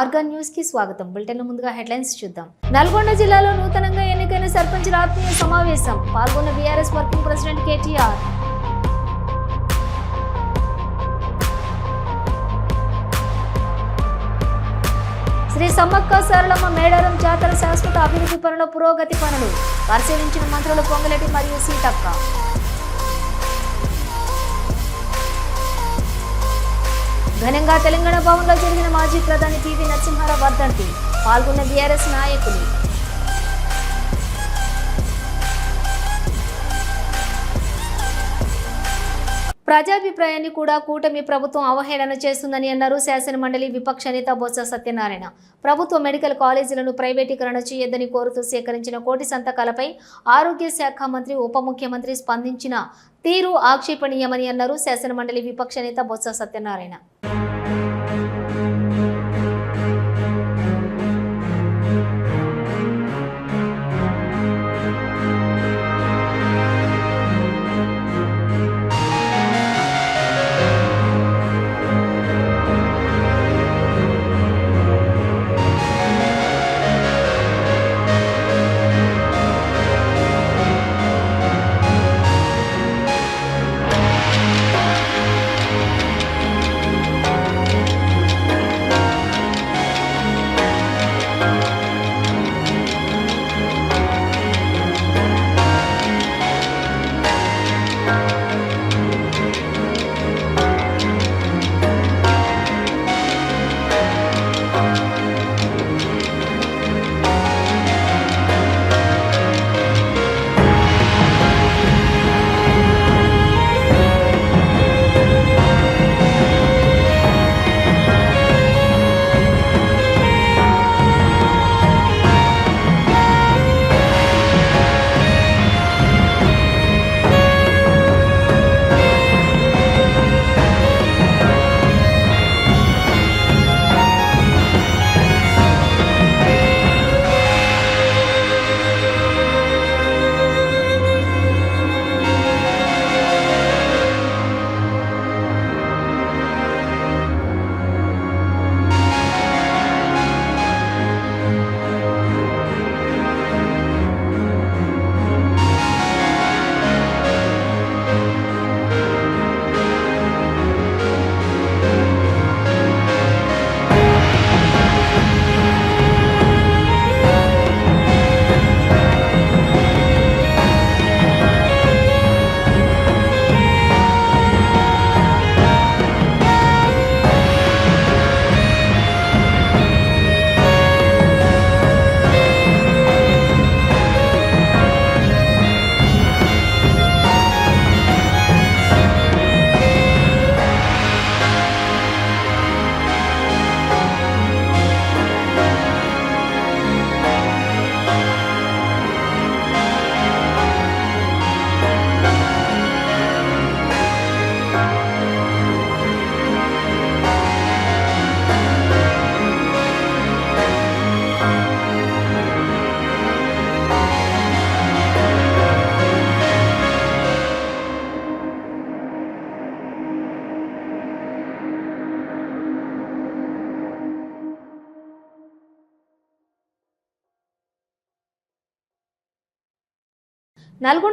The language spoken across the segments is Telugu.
ఆర్గాన్ న్యూస్కి స్వాగతం. బులెటిన్ ముందుగా హెడ్లైన్స్ చూద్దాం. నల్గొండ జిల్లాలో నూతనంగా ఎన్నికైన సర్పంచుల ఆత్మీయ సమావేశం. పాల్గొన్న BRS working president KTR. Shri Sammakka Saralamma Medaram జాతర శాశ్వత అభివృద్ధి పనుల పురోగతి పనులు. పరిశీలించిన మంత్రులు పొంగలెట్టి మరియు సీతక్క. ఘనంగా తెలంగాణ భవన్లో జరిగిన మాజీ ప్రధాని పివి నరసింహారావు వర్ధంతి. పాల్గొన్న బీఆర్ఎస్ నాయకులు ప్రజాభిప్రాయాన్ని కూడా కూటమి ప్రభుత్వం అవహేళన చేస్తుందని అన్నారు శాసనమండలి విపక్ష నేత బొత్స సత్యనారాయణ. ప్రభుత్వ మెడికల్ కాలేజీలను ప్రైవేటీకరణ చేయొద్దని కోరుతూ సేకరించిన కోటి సంతకాలపై ఆరోగ్య శాఖ మంత్రి ఉప ముఖ్యమంత్రి స్పందించిన తీరు ఆక్షేపణీయమని అన్నారు శాసనమండలి విపక్ష నేత బొత్స సత్యనారాయణ.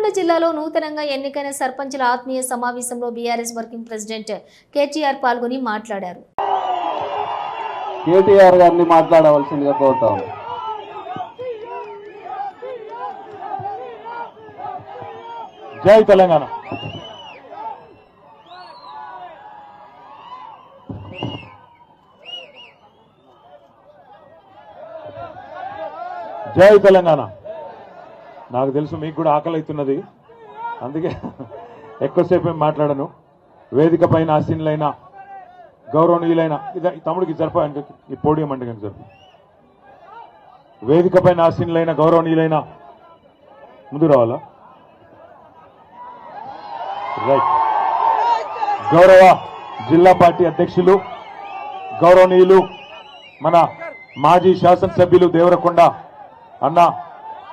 నల్గొండ జిల్లాలో నూతనంగా ఎన్నికైన సర్పంచుల ఆత్మీయ సమావేశంలో బీఆర్ఎస్ వర్కింగ్ ప్రెసిడెంట్ కేటీఆర్ పాల్గొని మాట్లాడారు. కేటీఆర్ గారిని మాట్లాడవలసిందిగా కోరుతాం జై తెలంగాణ. జై తెలంగాణ. నాకు తెలుసు మీకు కూడా ఆకలి అవుతున్నది అందుకే ఎక్కువసేపు ఏం మాట్లాడను. వేదిక పైన ఆశీనులైన గౌరవనీయులైన ఇది ఈ తమ్ముడికి జరపండి ఈ పోడియం అంటే కనుక జరుపు. వేదిక పైన ఆశీనులైన గౌరవనీయులైన ముందు రావాలా? రైట్ గౌరవ జిల్లా పార్టీ అధ్యక్షులు గౌరవనీయులు మన మాజీ శాసనసభ్యులు దేవరకొండ అన్న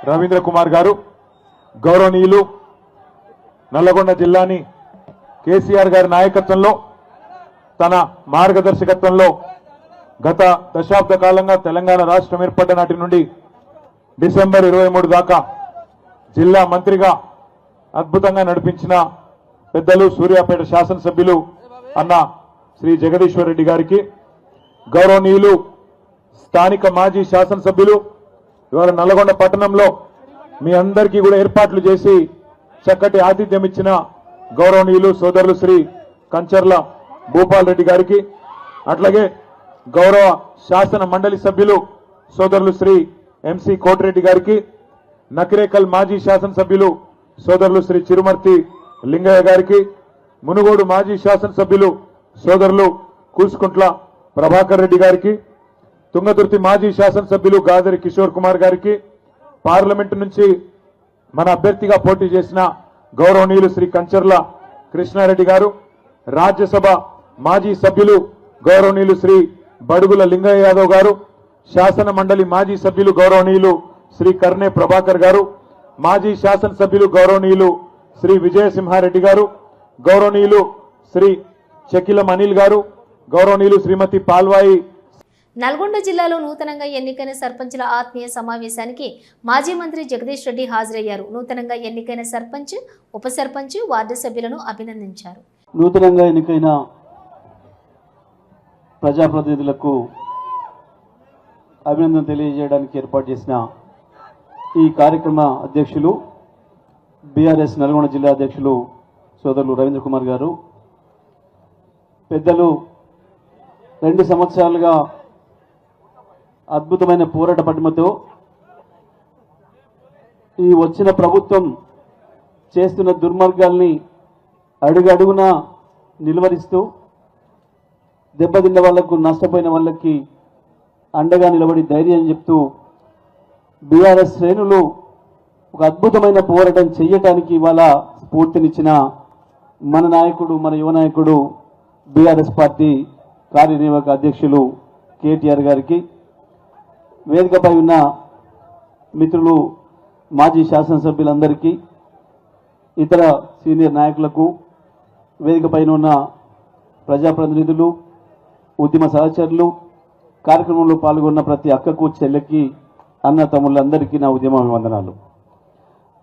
రవీంద్ర కుమార్ గారు గౌరవనీయులు నల్లగొండ జిల్లాని కేసీఆర్ గారి నాయకత్వంలో తన మార్గదర్శకత్వంలో గత దశాబ్ద కాలంగా తెలంగాణ రాష్ట్రం ఏర్పడ్డ నాటి నుండి డిసెంబర్ ఇరవై మూడు దాకా జిల్లా మంత్రిగా అద్భుతంగా నడిపించిన పెద్దలు సూర్యాపేట శాసనసభ్యులు అన్న శ్రీ జగదీశ్వర్ రెడ్డి గారికి గౌరవనీయులు స్థానిక మాజీ శాసనసభ్యులు ఇవాళ నల్గొండ పట్టణంలో మీ అందరికీ కూడా ఏర్పాట్లు చేసి చక్కటి ఆతిథ్యం ఇచ్చిన గౌరవనీయులు సోదరులు శ్రీ కంచర్ల భూపాల్ రెడ్డి గారికి అట్లాగే గౌరవ శాసన మండలి సభ్యులు సోదరులు శ్రీ ఎంసి కోటిరెడ్డి గారికి నకిరేకల్ మాజీ శాసనసభ్యులు సోదరులు శ్రీ చిరుమర్తి లింగయ్య గారికి మునుగోడు మాజీ శాసనసభ్యులు సోదరులు కూసుకుంట్ల ప్రభాకర్ రెడ్డి గారికి తుంగతుర్తి మాజీ శాసనసభ్యులు గాదరి కిషోర్ కుమార్ గారికి పార్లమెంటు నుంచి మన అభ్యర్థిగా పోటీ చేసిన గౌరవనీయులు శ్రీ కంచర్ల కృష్ణారెడ్డి గారు రాజ్యసభ మాజీ సభ్యులు గౌరవనీయులు శ్రీ బడుగుల లింగయ్య యాదవ్ గారు శాసన మండలి మాజీ సభ్యులు గౌరవనీయులు శ్రీ కర్ణే ప్రభాకర్ గారు మాజీ శాసనసభ్యులు గౌరవనీయులు శ్రీ విజయసింహారెడ్డి గారు గౌరవనీయులు శ్రీ చకిలం అనిల్ గారు గౌరవనీయులు శ్రీమతి పాల్వాయి నల్గొండ జిల్లాలో నూతనంగా ఎన్నికైన సర్పంచ్ల ఆత్మీయ సమావేశానికి మాజీ మంత్రి జగదీష్ రెడ్డి హాజరయ్యారు. నూతనంగా ఎన్నికైన సర్పంచ్ ఉప సర్పంచ్ వార్డు సభ్యులను అభినందించారు. నూతనంగా ఎన్నికైన ప్రజాప్రతినిధులకు అభినందన తెలియజేయడానికి ఏర్పాటు చేసిన ఈ కార్యక్రమ అధ్యక్షులు బీఆర్ఎస్ నల్గొండ జిల్లా అధ్యక్షులు సోదరులు రవీంద్ర కుమార్ గారు. పెద్దలు రెండు సంవత్సరాలుగా అద్భుతమైన పోరాట పటిమతో ఈ వచ్చిన ప్రభుత్వం చేస్తున్న దుర్మార్గాల్ని అడుగడుగున నిలువరిస్తూ దెబ్బతిన్న వాళ్ళకు నష్టపోయిన వాళ్ళకి అండగా నిలబడి ధైర్యం చెప్తూ బీఆర్ఎస్ శ్రేణులు ఒక అద్భుతమైన పోరాటం చేయటానికి ఇవాళ స్ఫూర్తినిచ్చిన మన నాయకుడు మన యువ నాయకుడు బీఆర్ఎస్ పార్టీ కార్యనిర్వాహక అధ్యక్షులు కేటీఆర్ గారికి వేదికపై ఉన్న మిత్రులు మాజీ శాసనసభ్యులందరికీ ఇతర సీనియర్ నాయకులకు వేదికపైన ఉన్న ప్రజాప్రతినిధులు ఉద్యమ సహచరులు కార్యక్రమంలో పాల్గొన్న ప్రతి అక్కకు చెల్లెకి అన్న తమ్ముళ్ళందరికీ నా ఉద్యమ వందనాలు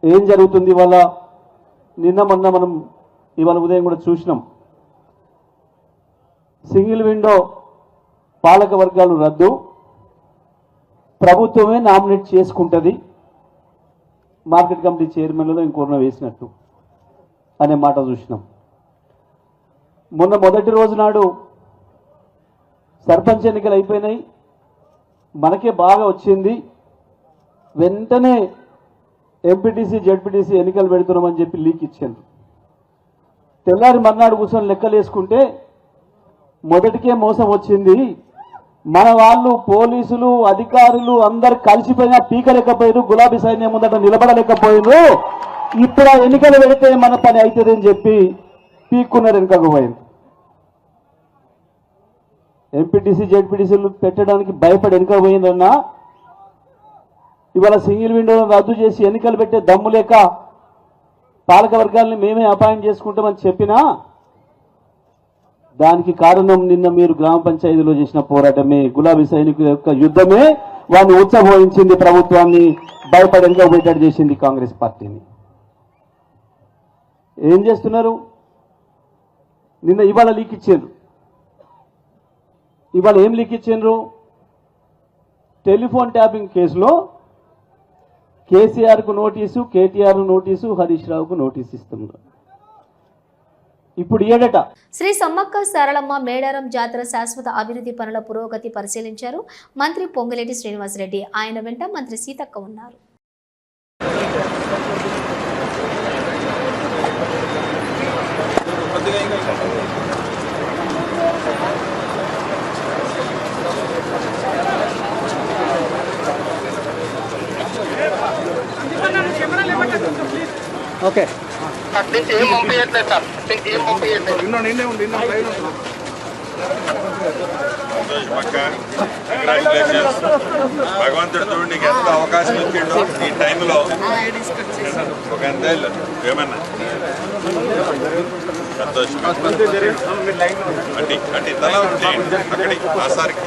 ఏం జరుగుతుంది ఇవాళ? నిన్న మొన్న మనం ఇవాళ ఉదయం కూడా చూసినాం. సింగిల్ విండో పాలక వర్గాలు రద్దు. ప్రభుత్వమే నామినేట్ చేసుకుంటుంది. మార్కెట్ కమిటీ చైర్మన్లలో ఇంకొన్న వేసినట్టు అనే మాట చూసినాం. మొన్న మొదటి రోజు నాడు సర్పంచ్ ఎన్నికలు అయిపోయినాయి. మనకే బాగా వచ్చింది. వెంటనే ఎంపీటీసీ జెడ్పీటీసీ ఎన్నికలు పెడుతున్నామని చెప్పి లీక్ ఇచ్చాను తెల్లారి మర్నాడు కూర్చొని లెక్కలు వేసుకుంటే మొదటికే మోసం వచ్చింది మన వాళ్ళు పోలీసులు అధికారులు అందరు కలిసిపోయినా పీకలేకపోయారు గులాబీ సైన్యం ముందట నిలబడలేకపోయారు ఇప్పుడు ఆ ఎన్నికలు పెడితే మన పని అవుతుంది అని చెప్పి పీక్కున్నారు వెనుకకు పోయింది ఎంపీటీసీ జెడ్పీటీసీలు పెట్టడానికి భయపడి వెనుక పోయిందన్నా ఇవాళ సింగిల్ విండోను రద్దు చేసి ఎన్నికలు పెట్టే దమ్ము లేక పాలక వర్గాల్ని మేమే అపాయింట్ చేసుకుంటామని చెప్పినా దానికి కారణం నిన్న మీరు గ్రామ పంచాయతీలో చేసిన పోరాటమే. గులాబీ సైనికుల యొక్క యుద్ధమే వారిని ఉత్సవహించింది ప్రభుత్వాన్ని భయపడేందుకు వెనుక పోయేటట్టు చేసింది కాంగ్రెస్ పార్టీని. ఏం చేస్తున్నారు? నిన్న ఇవాళ లీక్ ఇచ్చారు. ఇవాళ ఏం లీక్ ఇచ్చిండ్రు టెలిఫోన్ ట్యాపింగ్ కేసులో కేసీఆర్కు నోటీసు కేటీఆర్ నోటీసు హరీష్ రావుకు నోటీసు ఇస్తున్నారు ఇప్పుడు ఏడట. శ్రీ సమ్మక్క సారలమ్మ మేడారం జాతర శాశ్వత అభివృద్ధి పనుల పురోగతి పరిశీలించారు మంత్రి పొంగులేటి శ్రీనివాసరెడ్డి. ఆయన వెంట మంత్రి సీతక్క ఉన్నారు. ఓకే అట్నుంచి ఏం పంపించట్లేదు సార్ అట్నుంచి ఏం పంపించట్లేదు కంగ్రాచులేషన్స్ భగవంతుడు చూడు నీకు ఎంత అవకాశం ఇచ్చిండో ఈ టైంలో. ఒక అంతేళ్ళు ఏమన్నా సంతోష్ అట్టి అట్టి తల చేయండి అక్కడి ఆ సారికి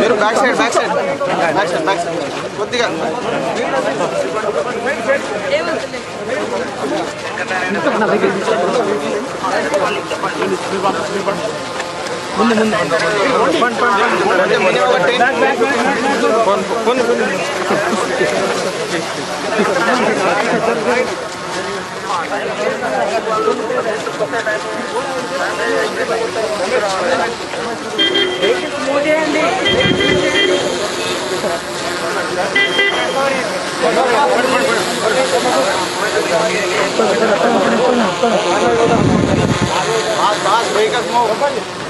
మీరు back side back side back side back side కొద్దిగా ముందు ముందు ఒకటి ఫోన్ ఫోన్ పాస్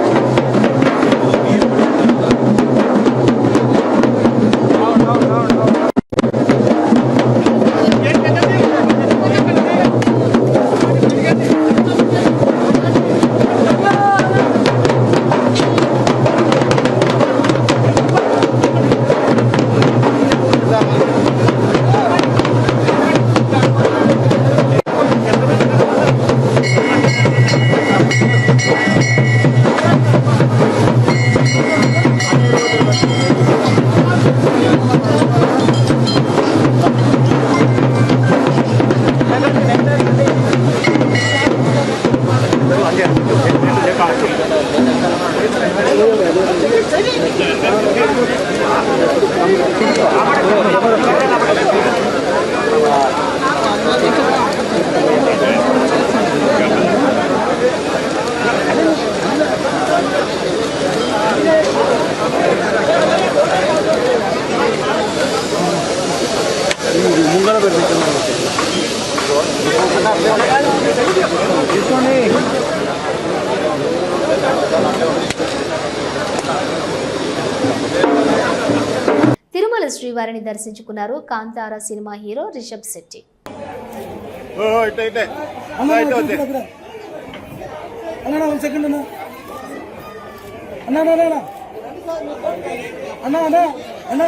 తిరుమల శ్రీవారిని దర్శించుకున్నారు కాంతార సినిమా హీరో రిషబ్ శెట్టి. అన్నా అన్నా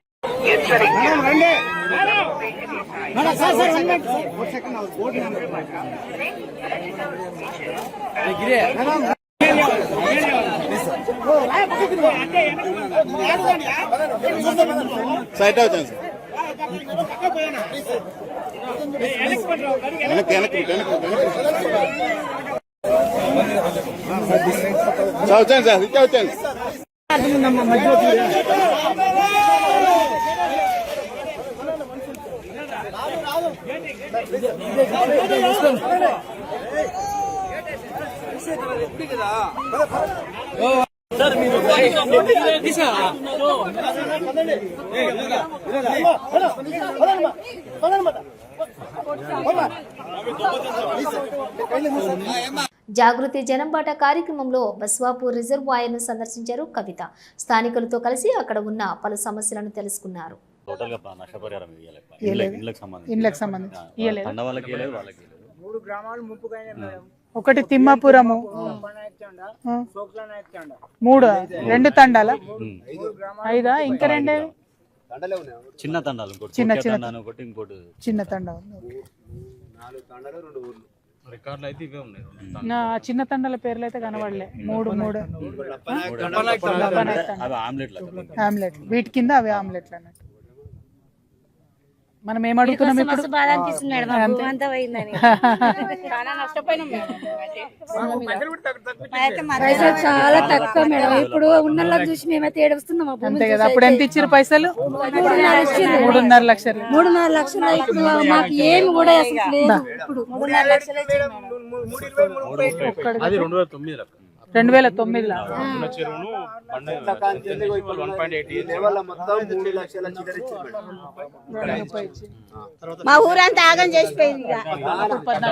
సార్ సైట్ వచ్చేయండి సార్ సార్ సార్ వెనక్కి వెనక్కి సార్ వచ్చాను సార్ మీరు వచ్చాను జాగృతి జనంబాట కార్యక్రమంలో బస్వాపూర్ రిజర్వాయర్ను సందర్శించారు కవిత. స్థానికులతో కలిసి అక్కడ ఉన్న పలు సమస్యలను తెలుసుకున్నారు. టోటల్గా నష్టపరిహారం. ఇళ్ళకి సంబంధించి. వాళ్ళకి ఒకటి తిమ్మాపురము. మూడు రెండు తండాల. ఐదా? ఇంకా రెండే? చిన్న తండాలు ఇంకోటి. చిన్న చిన్న తండాలు ఒకటి ఇంకోటి. చిన్న తండ చిన్న తండల పేర్లు అయితే కనబడలే. మూడు మూడు. ఆమ్లెట్ వీటి కింద అవి ఆమ్లెట్లు అన్నట్టు. మనం ఏం అడుగుతున్నాం ఇప్పుడు బాధ అంతా. పోయిందని. చాలా నష్టపోయినాం పైసలు చాలా తక్కువ మేడం. ఇప్పుడు ఉన్న చూసి మేమైతే ఏడుస్తున్నాం. అంతే కదా. అప్పుడు ఎంత. ఇచ్చారు పైసలు? మూడున్నర లక్షలు. మూడున్నర లక్షలు. ఇప్పుడు మాకు ఏమి కూడా అసలు లేదు. ఇప్పుడు మూడున్నర లక్షలు అది రెండు వేల తొమ్మిది లెక్క రెండు వేల తొమ్మిదిలో. మా ఊరంతా ఆగం చేసిపోయింది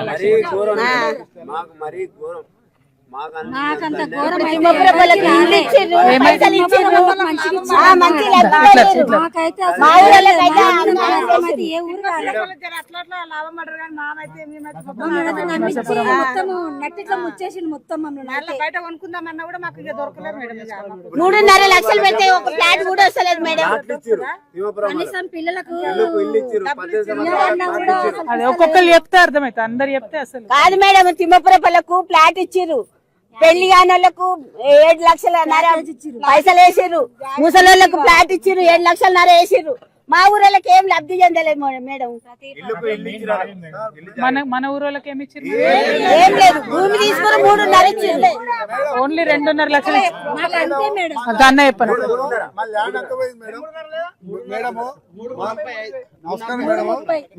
మరీ ఘోరం. మొత్తం మమ్మల్ని బయట కొనుక్కుందామన్నా కూడా మాకు ఇక దొరకలేదు మేడం మూడున్నర లక్షలు పెడితే ఒక ఫ్లాట్ కూడా వస్తలేదు మేడం కనీసం పిల్లలకు ఒక్కొక్కరు చెప్తే అర్థమైతే అందరు చెప్తే అసలు కాదు మేడం తిమ్మపురపల్లకు ఫ్లాట్ ఇచ్చిర్రు పెళ్ళి కానోళ్ళకు ఏడు లక్షల నర పైసలు వేసిర్రు. ముసలోళ్ళకు ఫ్లాట్ ఇచ్చిర్రు ఏడు లక్షల నర వేసిర్రు. మా ఊరోళ్ళకి ఏం లబ్ధి చెందలేదు మేడం. మన మన ఊరోళ్ళకి ఏమి ఇచ్చారు ఏం లేదు. భూమి తీసుకుని మూడున్నర ఇచ్చిర్రు. ఓన్లీ రెండున్నర లక్షలు అన్న చెప్పను మేడం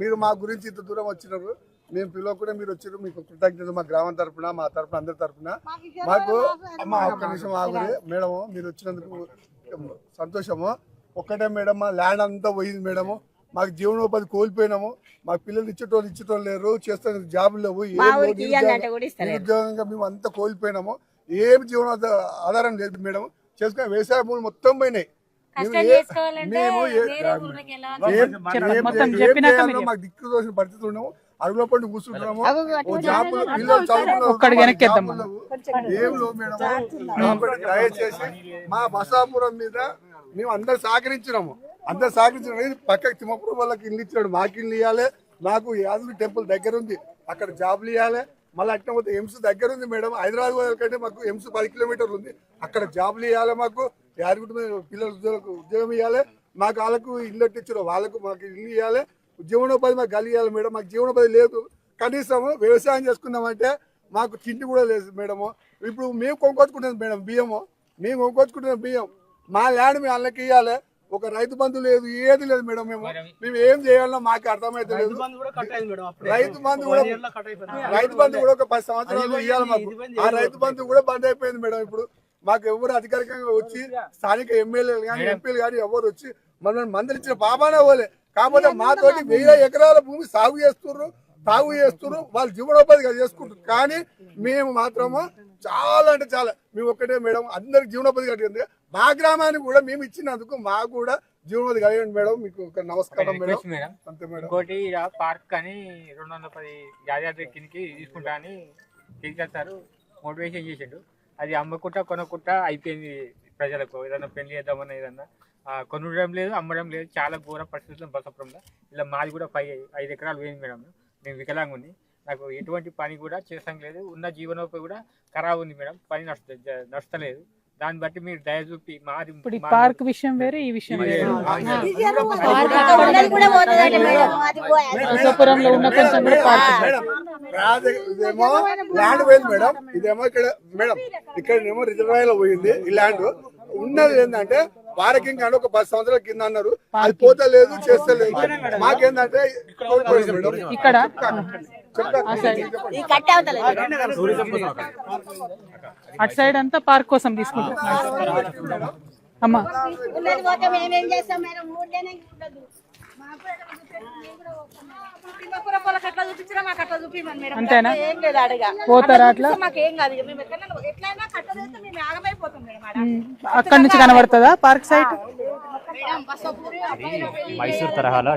మీరు మా గురించి ఇంత దూరం వచ్చినారు మేము పిలవకుండా మీరు వచ్చారు మీకు కృతజ్ఞత మా గ్రామం తరపున మా తరపున అందరి తరపున. మాకు అమ్మ ఒక్క నిమిషం ఆగురి మేడము మీరు వచ్చినందుకు సంతోషము. ఒక్కటే మేడం మా ల్యాండ్ అంతా పోయింది మేడము. మాకు జీవనోపాధి కోల్పోయినాము. మా పిల్లలు ఇచ్చేటోళ్ళు ఇచ్చేటోళ్ళు లేరు. చేస్తున్న జాబులు లేవు. నిరుద్యోగంగా మేము అంతా కోల్పోయినాము. ఏం జీవన ఆధారం లేదు మేడం. చేసుకునే వ్యవసాయ భూములు మొత్తం పోయినాయి. మేము మాకు దిక్కు తోసిన పరిస్థితి ఉన్నాము. అడుగులో పడి కూర్చుంటున్నాము దయచేసి మా బసాపురం మీద మేము అందరు సహకరించినాము. అందరు సహకరించిన పక్కకి తిమ్మపురం వాళ్ళకి ఇల్లు ఇచ్చినాడు మాకు ఇల్లు ఇవ్వాలి నాకు యాదగిరి టెంపుల్ దగ్గర ఉంది. అక్కడ జాబులు ఇవ్వాలి మళ్ళీ అట్లా పోతే ఎమ్స్ దగ్గర ఉంది మేడం. హైదరాబాద్ వాళ్ళ కంటే మాకు ఎమ్స్ పది కిలోమీటర్లు ఉంది. అక్కడ జాబులు ఇవ్వాలి మాకు. యాదగిరి మీద పిల్లల ఉద్యోగులకు ఉద్యోగం ఇవ్వాలి మాకు వాళ్ళకు ఇల్లు ఇచ్చారు వాళ్ళకు మాకు ఇల్లు ఇవ్వాలి జీవనోపాధి మాకు కలిగాలి మేడం. మాకు జీవనోపాధి లేదు. కనీసం వ్యవసాయం చేసుకుందామంటే మాకు తిండి కూడా లేదు మేడము ఇప్పుడు మేము కొనుక్కొచ్చుకుంటాం మేడం బియ్యము. మేము కొనుక్కొచ్చుకుంటున్నాం బియ్యం. మా ల్యాండ్ మేము వాళ్ళకి ఇవ్వాలి ఒక రైతు బంధు లేదు ఏది లేదు మేడం మేము. మేము ఏం చేయాలో మాకు అర్థమైతే లేదు. రైతు బంధు కూడా రైతు బంధు కూడా ఒక పది సంవత్సరాలు ఇవ్వాలి మాకు. ఆ రైతు బంధు కూడా బంద్ అయిపోయింది మేడం ఇప్పుడు. మాకు ఎవరు అధికారికంగా వచ్చి స్థానిక ఎమ్మెల్యేలు కానీ ఎంపీలు కానీ ఎవరు వచ్చి మనం మందలిచ్చిన పాపానే పోలే. కాకపోతే మాతోటి వెయ్యి ఎకరాల భూమి సాగు చేస్తున్నారు సాగు చేస్తున్నారు వాళ్ళు జీవనోపాధిగా చేసుకుంటారు కానీ మేము మాత్రము చాలా అంటే చాలా మేము ఒక్కటే మేడం అందరికి జీవనోపాధి కలిగింది. మా గ్రామానికి కూడా మేము ఇచ్చినందుకు మాకు కూడా జీవనోపాధి కలిగండి మేడం. మీకు ఒక నమస్కారం మేడం. అంతే మేడం. ఇంకోటి పార్క్ అని రెండు వందల పది యాదాద్రి కిందకి తీసుకుంటా అని సార్ మోటివేషన్ చేసిండు. అది అమ్మకుంటా కొనకుంటా అయిపోయింది. ప్రజలకు ఏదైనా పెళ్ళి చేద్దామన్నా ఏదన్నా ఆ, కొనడం లేదు అమ్మడం లేదు చాలా ఘోర పరిస్థితులు బసపురంలో ఇలా మాది కూడా పై ఐదు ఎకరాలు పోయింది మేడం నేను వికలాంగా ఉంది నాకు ఎటువంటి పని కూడా చేసాం లేదు ఉన్న జీవనోపాధి కూడా ఖరాబ్ ఉంది మేడం పని జ- నడుస్తలేదు దాన్ని బట్టి మీరు దయ చూపి మాది ఇప్పుడు పార్క్ విషయం వేరే ఈ విషయం అశోపురంలో ఉన్న కొంచెం కూడా పార్క్ ఉంది. మేడం రాజ- ఇదేమో ల్యాండ్ పోయింది మేడం ఇదేమో ఇక్కడ మేడం ఇక్కడ ఏమో రిజర్వాయర్ పోయింది ఈ ల్యాండ్ ఉన్నది ఏంటంటే పార్కింగ్ అని ఒక పది సంవత్సరాల కింద అన్నారు. అది పోతలేదు చేస్తలేదు. మాకేందంటే ఇక్కడ అటు సైడ్ అంతా పార్క్ కోసం తీసుకుంటాం అమ్మా. అంతేనా? ఏం లేదు అడగా. పోతారా అట్లా మాకేం కాదు అక్కడ నుంచి కనబడుతుందా పార్క్ సైడ్ మైసూర్ తరహాలో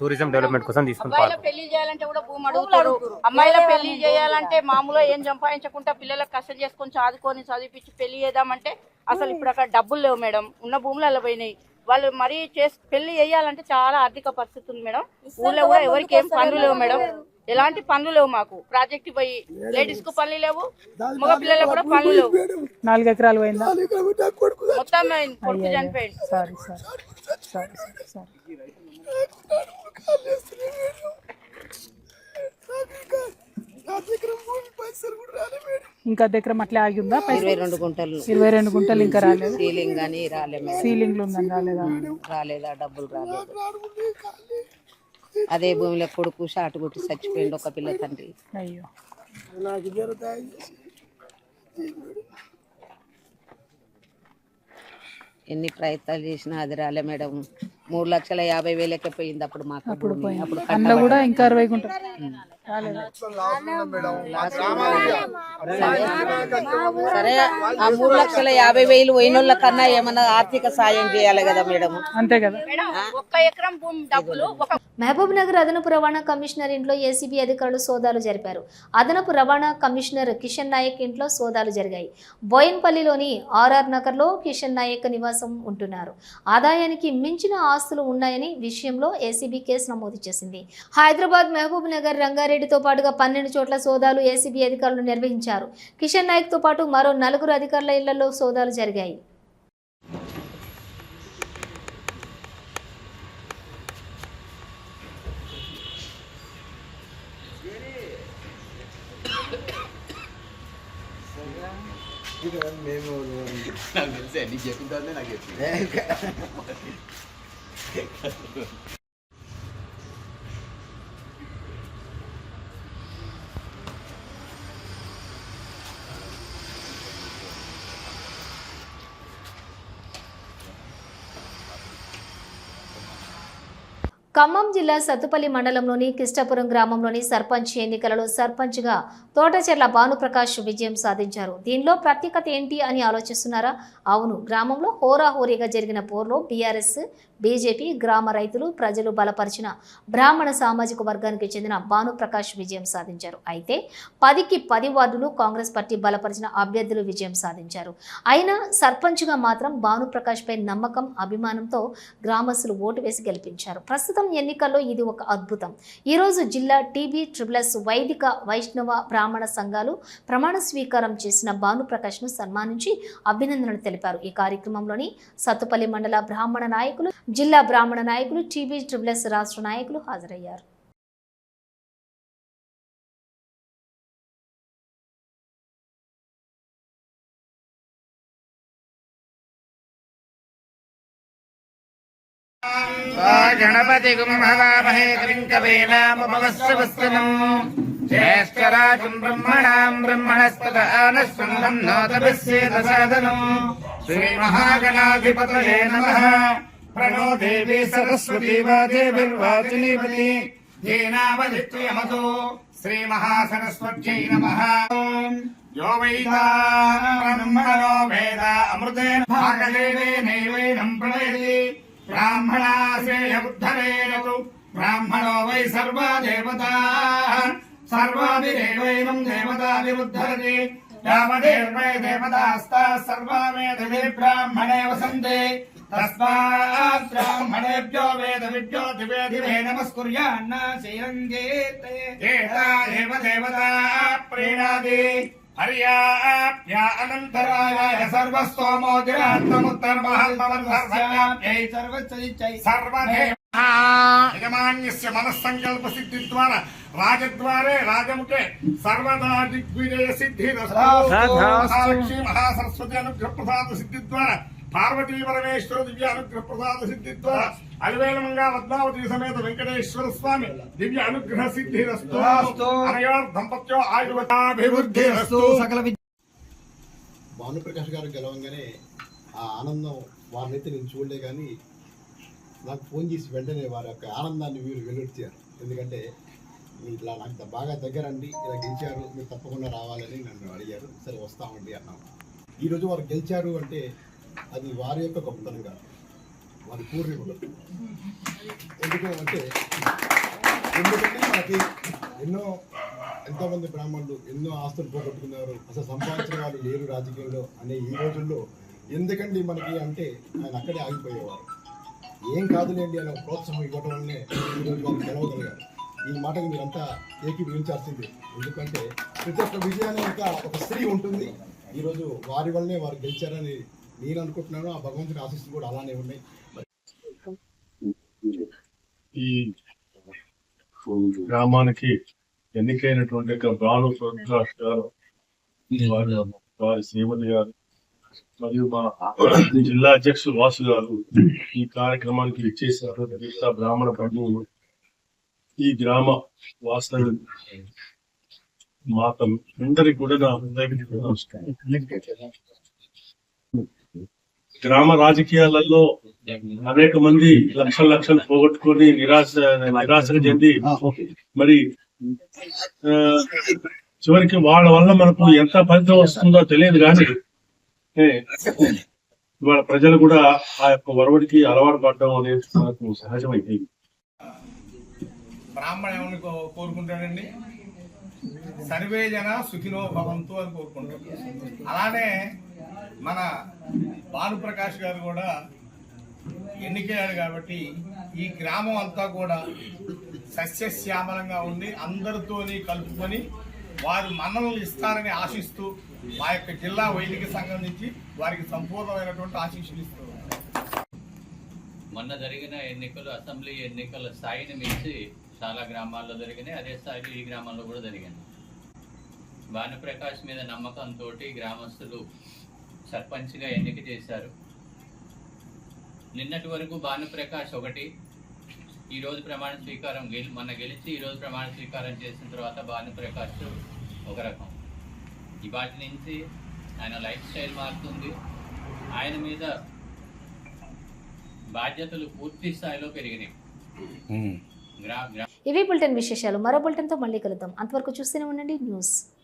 టూరిజం డెవలప్మెంట్ కోసం తీసుకుని అబ్బాయిల పెళ్ళి చేయాలంటే కూడా భూమి అడుగుతారు. అమ్మాయిల పెళ్ళి చేయాలంటే మామూలుగా ఏం సంపాదించకుండా పిల్లలకు కష్టం చేసుకొని చదువుకొని చదివించి పెళ్ళి చేద్దామంటే అసలు ఇప్పుడు అక్కడ డబ్బులు లేవు మేడం. ఉన్న భూములు అలా పోయినాయి. వాళ్ళు మరీ చేసి పెళ్ళి చేయాలంటే చాలా ఆర్థిక పరిస్థితి ఉంది మేడం. ఊళ్ళో కూడా ఎవరికి ఏం పనులు లేవు మేడం. ఎలాంటి పనులు లేవు మాకు. ప్రాజెక్ట్ పోయి లేడీస్కు పనులు లేవు మగ పిల్లలకు కూడా పనులు లేవు. నాలుగు ఎకరాలు పోయిందా? మొత్తం కొడుకు చనిపోయింది సారీ సారీ సారీ సారీ ఇంకా దగ్గర అట్లే ఆగి ఉందా? ఇరవై రెండు గుంటలు. ఇరవై రెండు గుంటలు ఇంకా రాలేదు? సీలింగ్ కానీ రాలే మేడం. సీలింగ్లు ఉందని రాలేదా? రాలేదా? డబ్బులు రాలేదు. అదే భూమిలో కొడుకు షాట్ కొట్టి చచ్చిపోయింది ఒక పిల్ల తండ్రి. అయ్యో. ఎన్ని ప్రయత్నాలు చేసినా అది రాలే మేడం. మూడు లక్షల యాభై వేలకే పోయింది అప్పుడు మాకు అప్పుడు కూడా ఇంకా అరవై సరే ఆ మూడు లక్షల యాభై వేలు పోయినోళ్ళ కన్నా ఏమన్నా ఆర్థిక సాయం చేయాలి కదా మేడం అంతే కదా. ఒక్క ఎకరం భూమి డబ్బులు ఒక మహబూబ్ నగర్ అదనపు రవాణా కమిషనర్ ఇంట్లో ఏసీబీ అధికారులు సోదాలు జరిపారు. అదనపు రవాణా కమిషనర్ కిషన్ నాయక్ ఇంట్లో సోదాలు జరిగాయి. బోయన్పల్లిలోని ఆర్ఆర్ నగర్లో కిషన్ నాయక్ నివాసం ఉంటున్నారు. ఆదాయానికి మించిన ఆస్తులు ఉన్నాయని విషయంలో ఏసీబీ కేసు నమోదు చేసింది. హైదరాబాద్ మహబూబ్ నగర్ రంగారెడ్డితో పాటుగా పన్నెండు చోట్ల సోదాలు ఏసీబీ అధికారులు నిర్వహించారు. కిషన్ నాయక్తో పాటు మరో నలుగురు అధికారుల ఇళ్ళలో సోదాలు జరిగాయి. ఖమ్మం జిల్లా సత్తుపల్లి మండలంలోని కిష్టపురం గ్రామంలోని సర్పంచ్ ఎన్నికలలో సర్పంచ్గా తోటచెర్ల భానుప్రకాష్ విజయం సాధించారు. దీనిలో ప్రత్యేకత ఏంటి అని ఆలోచిస్తున్నారా? అవును గ్రామంలో హోరాహోరీగా జరిగిన పోర్లో బీఆర్ఎస్ బీజేపీ గ్రామ రైతులు ప్రజలు బలపరిచిన బ్రాహ్మణ సామాజిక వర్గానికి చెందిన భానుప్రకాష్ విజయం సాధించారు. అయితే పదికి పది వార్డులు కాంగ్రెస్ పార్టీ బలపరిచిన అభ్యర్థులు విజయం సాధించారు. అయినా సర్పంచ్గా మాత్రం భానుప్రకాష్పై నమ్మకం అభిమానంతో గ్రామస్తులు ఓటు వేసి గెలిపించారు. ప్రస్తుతం ఎన్నికల్లో ఇది ఒక అద్భుతం. ఈరోజు జిల్లా టీబీ ట్రిపులస్ వైదిక వైష్ణవ బ్రాహ్మణ సంఘాలు ప్రమాణ స్వీకారం చేసిన భానుప్రకాష్ను సన్మానించి అభినందనలు తెలిపారు. ఈ కార్యక్రమంలోని సత్తుపల్లి మండల బ్రాహ్మణ నాయకులు జిల్లా బ్రాహ్మణ నాయకులు టీబీ ట్రిపులస్ రాష్ట్ర నాయకులు హాజరయ్యారు. గణపతి గుంభవామహే కవింకవేనామవస్సవస్తనం జ్యేష్ఠరాజం బ్రహ్మణాం బ్రహ్మణస్పద ఆనశ్వన్నం నోతపస్యేత సాదనం శ్రీమహాగణాధిపతయే నమః. ప్రణో దేవి సరస్వతి వాదేవిర్వాచినీపతి జేనావధిత్వయమతో శ్రీమహాసరస్వత్యై నమః. యో వైదానో వేద అమృతేన భాగదేవేనైవైనం ప్రవేది బ్రాహ్మణాశ్రేయ ఉద్ధరేణు బ్రాహ్మణో వై సర్వా దేవత సర్వాభిరేవైనం దేవతాభిరుద్ధరతి యావదేవై దేవతాస్తా సర్వా వేదవి బ్రాహ్మణే వసంతే. తస్మాత్ బ్రాహ్మణేభ్యో వేద విద్యో దివే దివే నమస్కుర్యాన్న శ్రీరంగేతే. ఏతా ఏవ దేవతా ప్రీణాది. హర్యాప్యా అనంతరాయ సర్వస్తోమోదిరాత్మముత్తర్మహల్మవర్ధర్వ్యాప్యై సర్వచరిచై సర్వదే యజమాన్యస్య మనస్సంకల్ప సిద్ధి ద్వారా రాజద్వారే రాజముఖే సర్వదా దిగ్విజయ పార్వతీ పరమేశ్వర దివ్య అనుగ్రహ ప్రసాద సిద్ధి ద్వారా అలివేలమంగా పద్మావతి సమేత వెంకటేశ్వర స్వామి దివ్య అనుగ్రహ సిద్ధి అనయోర్ దంపత్యో ఆయుర్వతాభివృద్ధి సకల భానుప్రకాష్ గారు గెలవంగానే ఆ ఆనందం వారినైతే నేను చూడలే కానీ నాకు ఫోన్ చేసి వెంటనే వారి యొక్క ఆనందాన్ని వీరు వెలువెత్తారు. ఎందుకంటే మీరు ఇట్లా నాకు బాగా దగ్గరండి ఇలా గెలిచారు మీరు తప్పకుండా రావాలని నన్ను అడిగారు. సరే వస్తామండి అన్నాము ఈరోజు వారు గెలిచారు అంటే అది వారి యొక్క గొప్పతనం కాదు. వారి పూర్వీకులు ఎందుకంటే ఎందుకంటే మనకి ఎన్నో ఎంతోమంది బ్రాహ్మణులు ఎన్నో ఆస్తులు పోగొట్టుకున్నారు. అసలు సంపాదించిన వాళ్ళు లేరు రాజకీయంలో అనే ఈ రోజుల్లో ఎందుకండి మనకి అంటే ఆయన అక్కడే ఆగిపోయేవారు. ఏం కాదులేండి అనే ప్రోత్సాహం ఇవ్వడం వల్లనే ఈరోజు వాళ్ళు గెలవగలిగారు. ఈ మాటకు మీరంతా ఏకీభవించాల్సింది. ఎందుకంటే ప్రతి ఒక్క విజయాన్ని ఇంకా ఒక స్త్రీ ఉంటుంది. ఈరోజు వారి వల్లనే వారు గెలిచారని నేను అనుకుంటున్నాను ఆ భగవంతుని ఆశీస్సులు కూడా అలానే ఉన్నాయి ఈ గ్రామానికి ఎన్నికైనటువంటి బాలు గారు వారి సేవలు గారు మరియు మా జిల్లా అధ్యక్షులు వాసు గారు ఈ కార్యక్రమానికి ఇచ్చేసారు మిగతా బ్రాహ్మణ బంధువులు ఈ గ్రామ వాస్తవ మాతం అందరికి కూడా నా హృదయ నమస్కారం. గ్రామ రాజకీయాలలో అనేక మంది లక్షల లక్షలు పోగొట్టుకొని నిరాశ నిరాశకు చెంది మరి ఆ, చివరికి వాళ్ళ వల్ల మనకు ఎంత ఫలితం వస్తుందో తెలియదు కానీ ఇవాళ ప్రజలు కూడా ఆ యొక్క వరవడికి అలవాటు పడడం అనేది మనకు సహజమైంది. బ్రాహ్మణ ఏమని కోరుకుంటాడండి? సర్వే జన సుఖినో భవంతు అని కోరుకుంటాడు అలానే మన భానుప్రకాష్ గారు కూడా ఎన్నికయ్యాడు కాబట్టి ఈ గ్రామం అంతా కూడా సస్యశ్యామలంగా ఉండి అందరితోని కలుపుకొని వారు మన్ననలు ఇస్తారని ఆశిస్తూ మా యొక్క జిల్లా వైదిక సంఘం నుంచి వారికి సంపూర్ణమైనటువంటి ఆశీస్సులు ఇస్తూ మొన్న జరిగిన ఎన్నికలు అసెంబ్లీ ఎన్నికల స్థాయిని మించి చాలా గ్రామాల్లో జరిగినాయి. అదే స్థాయిలో ఈ గ్రామాల్లో కూడా జరిగింది. భానుప్రకాష్ మీద నమ్మకంతో గ్రామస్తులు సర్పంచ్గా ఎన్నిక చేశారు. నిన్నటి వరకు భానుప్రకాష్ ఒకటి ఈ రోజు ప్రమాణ స్వీకారం గెలి మొన్న గెలిచి ఈ రోజు ప్రమాణ స్వీకారం చేసిన తర్వాత భానుప్రకాష్ ఒక రకం. ఈ వాటి నుంచి ఆయన లైఫ్ స్టైల్ మారుతుంది. ఆయన మీద బాధ్యతలు పూర్తి స్థాయిలో పెరిగినాయి. గ్రా గ్రా ఇవి బులెటిన్ విశేషాలు. మరో బులెటిన్తో మళ్ళీ కలుద్దాం. అంతవరకు చూస్తూనే ఉండండి. న్యూస్.